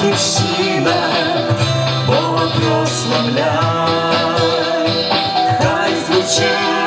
батьківщина, Бога прославляй, хай звучить.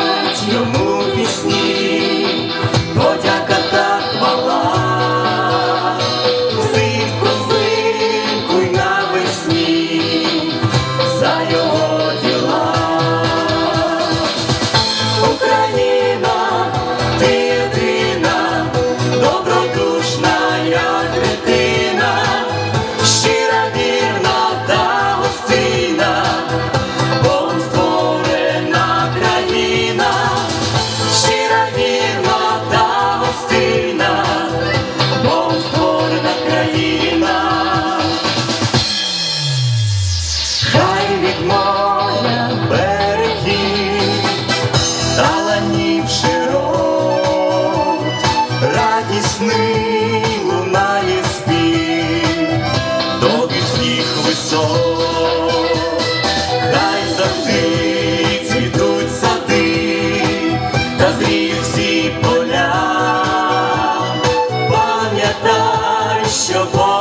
Пам'ятай, що Бог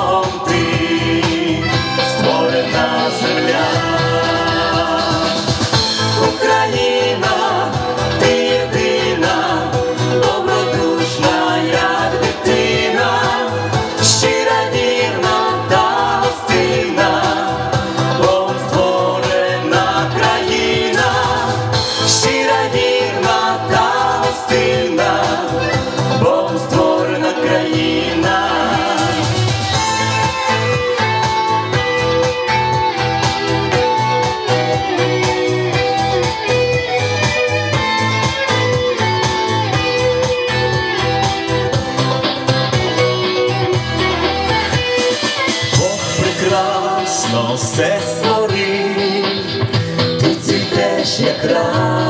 все створив, ти цвітеш як рай.